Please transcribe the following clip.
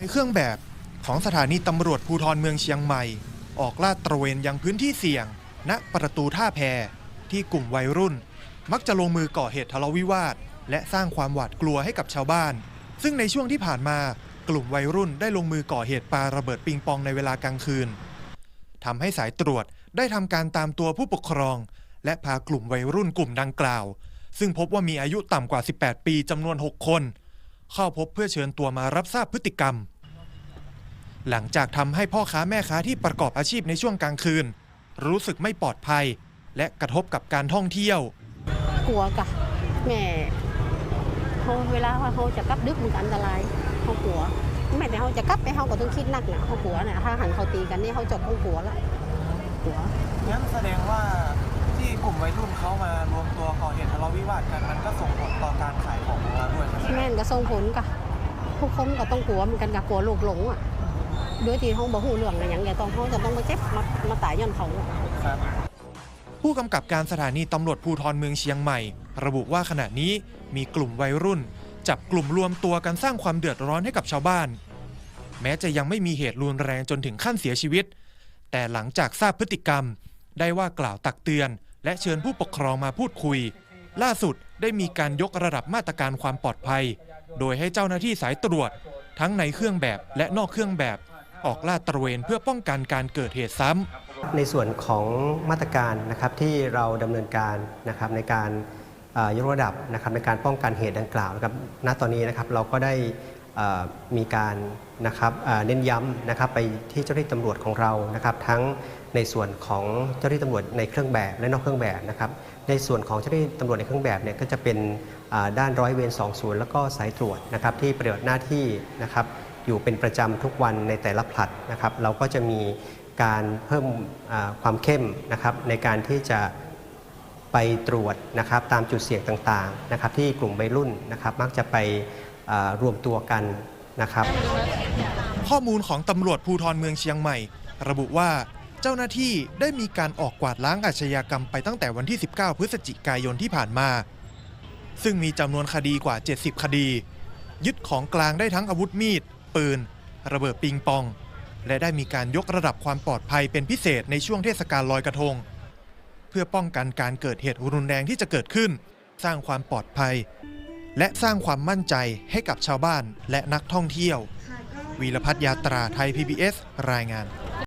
ในเครื่องแบบของสถานีตำรวจภูธรเมืองเชียงใหม่ ออกลาดตระเวนยังพื้นที่เสี่ยง ณประตูท่าแพที่กลุ่มวัยรุ่น มักจะลงมือก่อเหตุทะเลาะวิวาท และสร้างความหวาดกลัวให้กับชาวบ้าน ซึ่งในช่วงที่ผ่านมากลุ่มวัยรุ่นได้ลงมือก่อเหตุปาระเบิดปิงปองในเวลากลางคืนทำให้สายตรวจได้ทำการตามตัวผู้ปกครอง และพากลุ่มวัยรุ่นกลุ่มดังกล่าว ซึ่งพบว่ามีอายุต่ำกว่า 18 ปีจำนวน 6 คน เข้าพบเพื่อเชิญตัวมารับทราบพฤติกรรม หลังจากทำให้พ่อค้าแม่ค้าที่ประกอบอาชีพในช่วงกลางคืน รู้สึกไม่ปลอดภัย และกระทบกับการท่องเที่ยว กลัวกะแม่เขาเวลาว่าเขาจะกลับดึกมันก็อันตรายเขากลัวแม่แต่เขาจะกลับไปเขาก็ต้องคิดหนักนะเขากลัวนะถ้าหันเขาตีกันนี่เขาจบเขากลัวละกลัวงั้นแสดงว่าที่กลุ่มวัยรุ่นเขามารวมตัวก่อเหตุทะเลาะวิวาทกันมันก็ส่งผลต่อการขาย แม่นก็ส่งผลกะทุกคนก็ต้องกลัวเหมือนกันกะกลัวลูกหลงอะด้วยที่เขาบอกหูเรื่องอะไรอย่างเงี้ยต้องเขาจะต้องมาเจ็บมามาตายย้อนเขาอะครับผู้กำกับการสถานีตำรวจภูธรเมืองเชียงใหม่ ระบุว่าขณะนี้มีกลุ่มวัยรุ่น จับกลุ่มรวมตัวกันสร้างความเดือดร้อนให้กับชาวบ้าน แม้จะยังไม่มีเหตุรุนแรงจนถึงขั้นเสียชีวิต แต่หลังจากทราบพฤติกรรม ได้ว่ากล่าวตักเตือน และเชิญผู้ปกครองมาพูดคุย ล่าสุดได้มีการยกระดับมาตรการความปลอดภัย โดยให้เจ้าหน้าที่สายตรวจ ทั้งในเครื่องแบบและนอกเครื่องแบบ ออกลาดตระเวนเพื่อป้องกันการเกิดเหตุซ้ำ ในส่วนของมาตรการนะครับที่เราดำเนินการนะครับในการยกระดับนะครับในการป้องกันเหตุดังกล่าวนะครับณตอนนี้นะครับเราก็ได้ มีการนะครับเน้นย้ำนะครับไปที่เจ้าหน้าที่ตำรวจของเรานะครับ ทั้งในส่วนของเจ้าหน้าที่ตำรวจในเครื่องแบบและนอกเครื่องแบบนะครับในส่วนของเจ้าหน้าที่ตำรวจในเครื่องแบบเนี่ยก็จะเป็นด้านร้อยเวร2ศูนย์แล้วก็สายตรวจนะครับที่ปฏิบัติหน้าที่นะครับอยู่เป็นประจำทุกวันในแต่ละผลัดนะครับ เราก็จะมีการเพิ่มความเข้มนะครับในการที่จะไปตรวจนะครับตามจุดเสี่ยงต่างๆนะครับที่กลุ่มวัยรุ่นนะครับมักจะไป รวมตัวกันนะครับ ข้อมูลของตำรวจภูธรเมืองเชียงใหม่ ระบุว่าเจ้าหน้าที่ได้มีการออกกวาดล้างอาชญากรรมไปตั้งแต่วันที่ 19 พฤศจิกายนที่ผ่านมา ซึ่งมีจำนวนคดีกว่า 70 คดี ยึดของกลางได้ทั้งอาวุธมีด ปืน ระเบิดปิงปอง และได้มีการยกระดับความปลอดภัยเป็นพิเศษในช่วงเทศกาลลอยกระทง เพื่อป้องกันการเกิดเหตุรุนแรงที่จะเกิดขึ้น สร้างความปลอดภัย และสร้างความมั่นใจให้กับชาวบ้านและนักท่องเที่ยว วีรพัฒน์ยาตราไทย PBS รายงาน